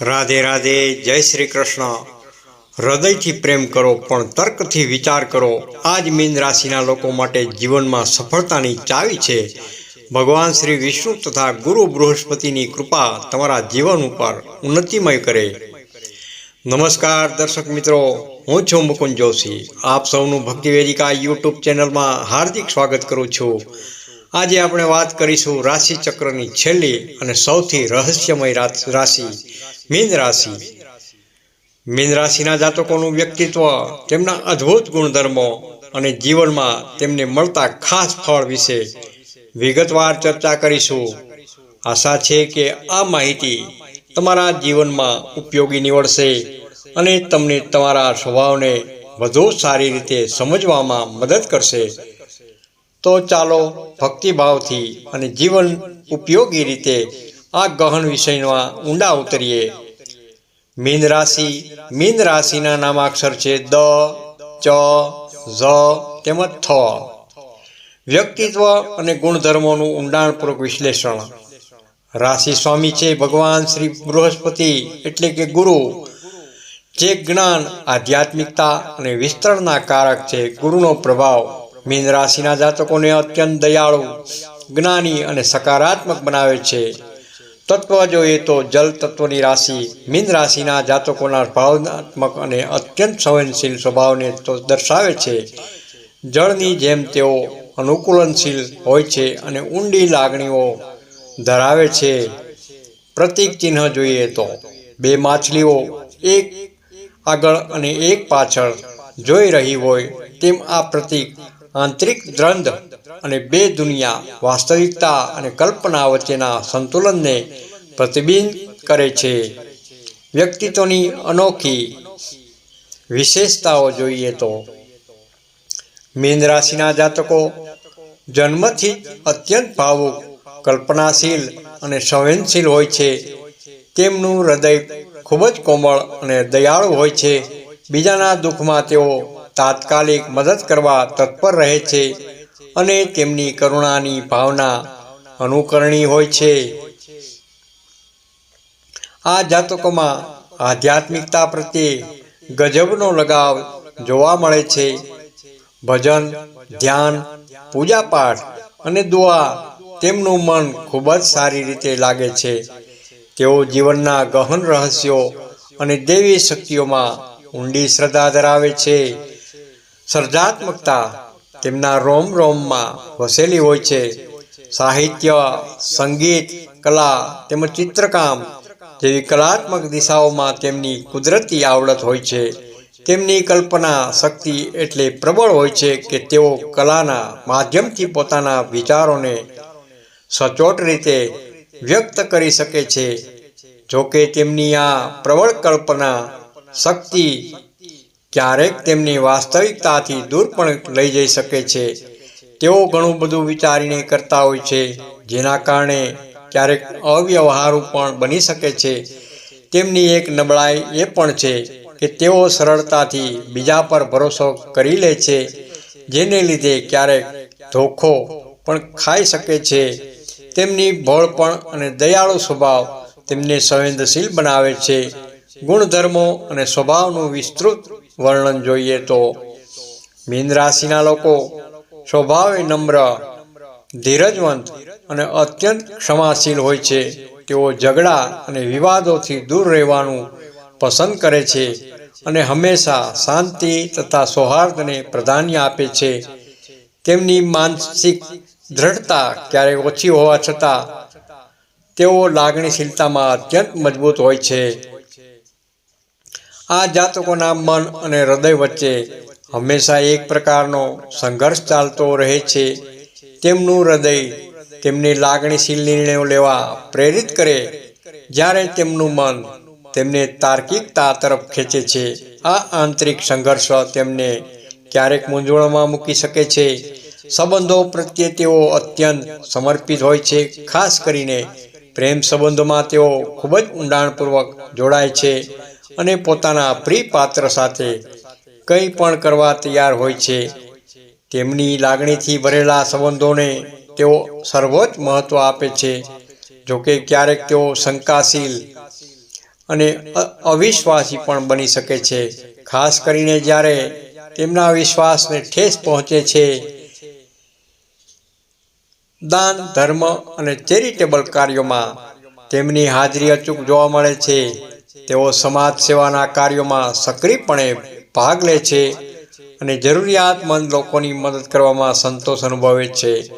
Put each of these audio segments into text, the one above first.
રાધે રાધે, જય શ્રી કૃષ્ણ. હૃદયથી પ્રેમ કરો, પણ તર્કથી વિચાર કરો. આ જ મીન રાશિના લોકો માટે જીવનમાં સફળતાની ચાવી છે. ભગવાન શ્રી વિષ્ણુ તથા ગુરુ બૃહસ્પતિની કૃપા તમારા જીવન ઉપર ઉન્નતિમય કરે. નમસ્કાર દર્શક મિત્રો, હું છું મુકુંદ જોશી. આપ સૌનું ભક્તિ વેદિકા યુટ્યુબ ચેનલમાં હાર્દિક સ્વાગત કરું છું. આજે આપણે વાત કરીશું રાશિ ચક્રની છેલ્લી અને સૌથી રહસ્યમય રાશિ, મીન રાશિ. મીન રાશિના જાતકોનું વ્યક્તિત્વ, તેમના અદ્ભુત ગુણધર્મો અને જીવનમાં તેમને મળતા ખાસ ફળ વિશે વિગતવાર ચર્ચા કરીશું. આશા છે કે આ માહિતી તમારા જીવનમાં ઉપયોગી નીવડશે અને તમને તમારા સ્વભાવને વધુ સારી રીતે સમજવામાં મદદ કરશે. તો ચાલો ભક્તિભાવથી અને જીવન ઉપયોગી રીતે આ ગહન વિષયમાં ઊંડા ઉતરીએ. મીન રાશિ, મીન રાશિના નામાક્ષર છે દ, ચ, ઝ તેમજ થ. વ્યક્તિત્વ અને ગુણધર્મોનું ઊંડાણપૂર્વક વિશ્લેષણ. રાશિ સ્વામી છે ભગવાન શ્રી બૃહસ્પતિ એટલે કે ગુરુ, જે જ્ઞાન, આધ્યાત્મિકતા અને વિસ્તરણના કારક છે ગુરુનો પ્રભાવ. મીન રાશિના જાતકોને અત્યંત દયાળુ, જ્ઞાની અને સકારાત્મક બનાવે છે. તત્વ જોઈએ તો જલ તત્વની રાશિ મીન રાશિના જાતકોના ભાવનાત્મક અને અત્યંત સંવેદનશીલ સ્વભાવને તો દર્શાવે છે. જળની જેમ તેઓ અનુકૂલનશીલ હોય છે અને ઊંડી લાગણીઓ ધરાવે છે. પ્રતીક ચિહ્ન જોઈએ તો બે માછલીઓ એક આગળ અને એક પાછળ જોઈ રહી હોય તેમ આ પ્રતીક આંતરિક દ્રંદ અને બે દુનિયા વાસ્તવિકતા અને કલ્પના વચ્ચેના સંતુલનને પ્રતિબિંબ કરે છે. વ્યક્તિત્વની અનોખી વિશેષતાઓ જોઈએ તો મીન રાશિના જાતકો જન્મથી અત્યંત ભાવુક, કલ્પનાશીલ અને સંવેદનશીલ હોય છે. તેમનું હૃદય ખૂબ જ કોમળ અને દયાળુ હોય છે. બીજાના દુઃખમાં તેઓ તાત્કાલિક મદદ કરવા તત્પર રહે છે અને તેમની કરુણાની ભાવના અનુકરણી હોય છે. આ જાતકોમાં આધ્યાત્મિકતા પ્રત્યે ગજબનો લગાવ જોવા મળે છે. ભજન, ધ્યાન, પૂજાપાઠ અને દુઆ તેમનું મન ખૂબ જ સારી રીતે લાગે છે. તેઓ જીવનના ગહન રહસ્યો અને દૈવી શક્તિઓમાં ઊંડી શ્રદ્ધા ધરાવે છે. સર્જાત્મકતા તેમના રોમ રોમમાં વસેલી હોય છે. સાહિત્ય, સંગીત, કલા તેમજ ચિત્રકામ જેવી કલાત્મક દિશાઓમાં તેમની કુદરતી આવડત હોય છે. તેમની કલ્પના શક્તિ એટલે પ્રબળ હોય છે કે તેઓ કલાના માધ્યમથી પોતાના વિચારોને સચોટ રીતે વ્યક્ત કરી શકે છે. જોકે તેમની આ પ્રબળ કલ્પના શક્તિ ક્યારેક તેમની વાસ્તવિકતાથી દૂર પણ લઈ જઈ શકે છે. તેઓ ઘણું બધું વિચારીને કરતા હોય છે, જેના કારણે ક્યારેક અવ્યવહારુ પણ બની શકે છે. તેમની એક નબળાઈ એ પણ છે કે તેઓ સરળતાથી બીજા પર ભરોસો કરી લે છે, જેને લીધે ક્યારેક ધોખો પણ ખાઈ શકે છે. તેમની ભોળપણ અને દયાળુ સ્વભાવ તેમને સંવેદનશીલ બનાવે છે. ગુણધર્મો અને સ્વભાવનું વિસ્તૃત વર્ણન જોઈએ તો મીન રાશિના લોકો સ્વભાવે નમ્ર, ધીરજવંત અને અત્યંત ક્ષમાશીલ હોય છે. તેઓ ઝઘડા અને વિવાદોથી દૂર રહેવાનું પસંદ કરે છે અને હંમેશા શાંતિ તથા સૌહાર્દને પ્રાધાન્ય આપે છે. તેમની માનસિક દ્રઢતા ક્યારેય ઓછી હોવા છતાં તેઓ લાગણીશીલતામાં અત્યંત મજબૂત હોય છે. આ જાતકોના મન અને હૃદય વચ્ચે હંમેશા એક પ્રકારનો સંઘર્ષ ચાલતો રહે છે. તેમનું હૃદય તેમની લાગણીશીલ નિર્ણયો લેવા પ્રેરિત કરે, જ્યારે તેમનું મન તેમને તાર્કિકતા તરફ ખેંચે છે. આ આંતરિક સંઘર્ષ તેમને ક્યારેક મૂંઝવણમાં મૂકી શકે છે. સંબંધો પ્રત્યે તેઓ અત્યંત સમર્પિત હોય છે. ખાસ કરીને પ્રેમ સંબંધોમાં તેઓ ખૂબ જ ઊંડાણપૂર્વક જોડાય છે. અને પોતાના પ્રિય પાત્ર સાથે કંઈ પણ કરવા તૈયાર હોય છે. તેમની લાગણીથી ભરેલા સંબંધોને તેઓ સર્વોચ્ચ મહત્ત્વ આપે છે. જોકે ક્યારેક તેઓ શંકાશીલ અને અવિશ્વાસી પણ બની શકે છે. ખાસ કરીને જ્યારે તેમના વિશ્વાસને ઠેસ પહોંચે છે. દાન, ધર્મ અને ચેરિટેબલ કાર્યોમાં તેમની હાજરી અચૂક જોવા મળે છે. તેઓ સમાજ સેવાના કાર્યોમાં સક્રિયપણે ભાગ લે છે અને જરૂરિયાતમંદ લોકોની મદદ કરવામાં સંતોષ અનુભવે છે.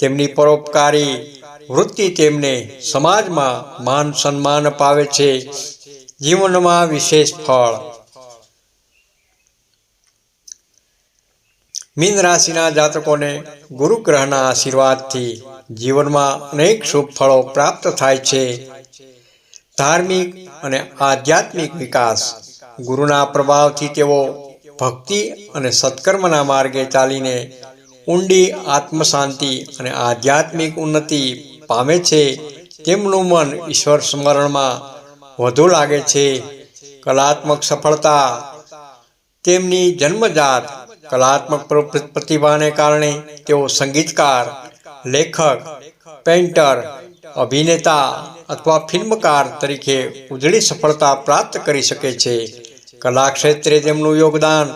તેમની પરોપકારી વૃત્તિ તેમને સમાજમાં માન સન્માન અપાવે છે. જીવનમાં વિશેષ ફળ. મીન રાશિના જાતકોને ગુરુગ્રહના આશીર્વાદથી જીવનમાં અનેક શુભ ફળો પ્રાપ્ત થાય છે. ધાર્મિક અને આધ્યાત્મિક વિકાસ. ગુરુના પ્રભાવથી તેઓ ભક્તિ અને સત્કર્મના માર્ગે ચાલીને ઊંડી આત્મશાંતિ અને આધ્યાત્મિક ઉન્નતિ પામે છે, તેમનું મન ઈશ્વર સ્મરણમાં વધુ લાગે છે. કલાત્મક સફળતા તેમની જન્મજાત કલાત્મક પ્ર- પ્રતિભાને કારણે તેઓ સંગીતકાર, લેખક, પેઇન્ટર, અભિનેતા અથવા ફિલ્મકાર તરીકે ઉજળી સફળતા પ્રાપ્ત કરી શકે છે. કલા ક્ષેત્રે તેમનું યોગદાન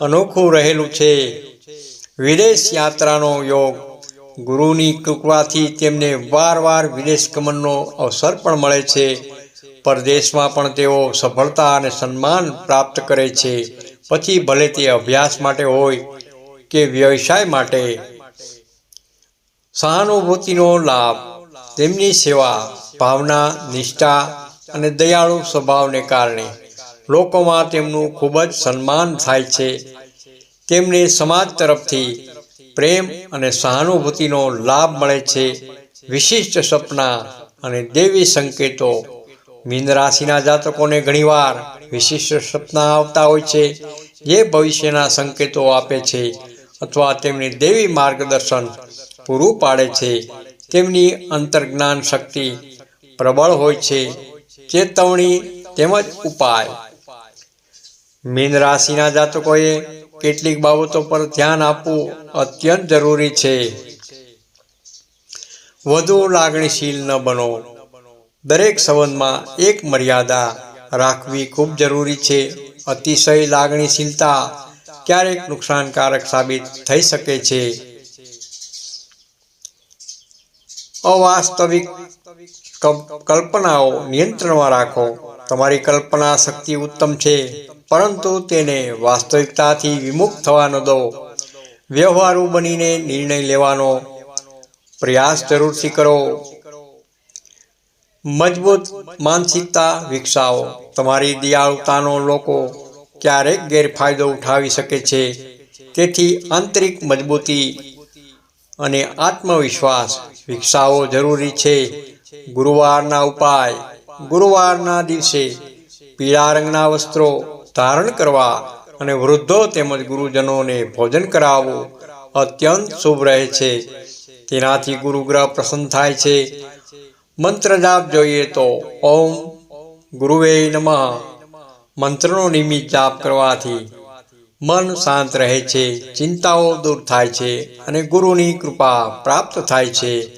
અનોખું રહેલું છે. વિદેશ યાત્રાનો યોગ ગુરુની કૃપાથી તેમને વારવાર વિદેશ ગમનનો અવસર પણ મળે છે. પરદેશમાં પણ તેઓ સફળતા અને સન્માન પ્રાપ્ત કરે છે. પછી ભલે તે અભ્યાસ માટે હોય કે વ્યવસાય માટે, સહાનુભૂતિનો લાભ, તેમની સેવા ભાવના, નિષ્ઠા અને દયાળુ સ્વભાવને કારણે લોકોમાં તેમનું ખૂબ જ સન્માન થાય છે. તેમને સમાજ તરફથી પ્રેમ અને સહાનુભૂતિનો લાભ મળે છે. વિશિષ્ટ સપના અને દેવી સંકેતો મીન રાશિના જાતકોને ઘણીવાર વિશિષ્ટ સપના આવતા હોય છે, જે ભવિષ્યના સંકેતો આપે છે અથવા તેમને દેવી માર્ગદર્શન પૂરું પાડે છે. તેમની અંતર્જ્ઞાન શક્તિ પ્રબળ હોય છે, ચેતવણી તેમજ ઉપાય. મીન રાશિના જાતકોએ કેટલીક બાબતો પર ધ્યાન આપવું અત્યંત જરૂરી છે. વધુ લાગણીશીલ ન બનો. દરેક સંબંધમાં એક મર્યાદા રાખવી ખૂબ જરૂરી છે. અતિશય લાગણીશીલતા ક્યારેક નુકસાનકારક સાબિત થઈ શકે છે. અવાસ્તવિક કલ્પનાઓ નિયંત્રણમાં રાખો. તમારી કલ્પના શક્તિ ઉત્તમ છે, પરંતુ તેને વાસ્તવિકતાથી વિમુખ થવા ન દો. વ્યવહારુ બનીને નિર્ણય લેવાનો. પ્રયાસ જરૂરથી કરો. મજબૂત માનસિકતા વિકસાવો. તમારી દયાળુતાનો લોકો ક્યારેક ગેરફાયદો ઉઠાવી શકે છે. તેથી આંતરિક મજબૂતી અને આત્મવિશ્વાસ વિકસાવવો જરૂરી છે. ગુરુવારના ઉપાય, ગુરુવારના દિવસે પીળા રંગના વસ્ત્રો ધારણ કરવા અને વૃદ્ધો તેમજ ગુરુજનોને ભોજન કરાવવું અત્યંત શુભ રહે છે. તેનાથી ગુરુગ્રહ પ્રસન્ન થાય છે. મંત્ર જાપ જોઈએ તો ઓમ ગુરુવે નમઃ. મંત્રનો નિયમિત જાપ કરવાથી મન શાંત રહે છે, ચિંતાઓ દૂર થાય છે અને ગુરુની કૃપા પ્રાપ્ત થાય છે.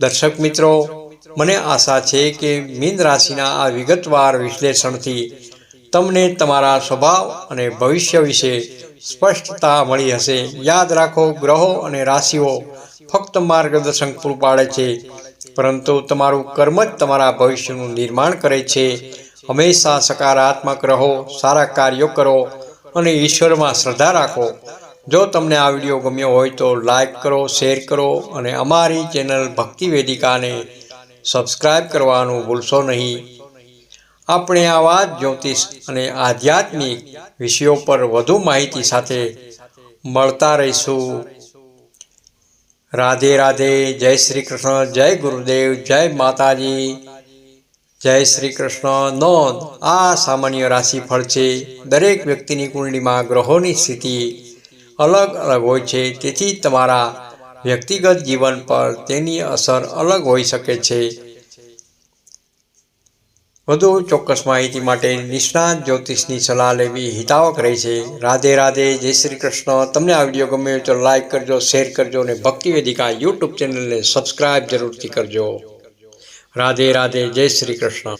દર્શક મિત્રો મને આશા છે કે મીન રાશિના આ વિગતવાર વિશ્લેષણથી તમને તમારા સ્વભાવ અને ભવિષ્ય વિશે સ્પષ્ટતા મળી હશે. યાદ રાખો, ગ્રહો અને રાશિઓ ફક્ત માર્ગદર્શન પૂરું પાડે છે, પરંતુ તમારું કર્મ જ તમારા ભવિષ્યનું નિર્માણ કરે છે. હંમેશા સકારાત્મક રહો, સારા કાર્યો કરો અને ઈશ્વરમાં શ્રદ્ધા રાખો. જો તમને આ વીડિયો ગમ્યો હોય તો લાઈક કરો, શેર કરો અને અમારી ચેનલ ભક્તિ વેદિકાને સબસ્ક્રાઈબ કરવાનું ભૂલશો નહીં. આપણે આવા જ જ્યોતિષ અને આધ્યાત્મિક વિષયો પર વધુ માહિતી સાથે મળતા રહીશું. રાધે રાધે, જય શ્રી કૃષ્ણ, જય ગુરુદેવ, જય માતાજી. જય શ્રી કૃષ્ણ. નોંધ, આ સામાન્ય રાશિફળ છે. દરેક વ્યક્તિની કુંડળીમાં ગ્રહોની સ્થિતિ અલગ અલગ હોય છે. તેથી તમારા વ્યક્તિગત જીવન પર તેની અસર અલગ હોઈ શકે છે. વધુ ચોક્કસ માહિતી માટે નિષ્ણાત જ્યોતિષની સલાહ લેવી હિતાવક રહે છે. રાધે રાધે, જય શ્રી કૃષ્ણ. તમને આ વીડિયો ગમે તો લાઈક કરજો શેર કરજો અને ભક્તિ વેદિકા યુટ્યુબ ચેનલને સબસ્ક્રાઇબ જરૂરથી કરજો. રાધે રાધે, જય શ્રી કૃષ્ણ.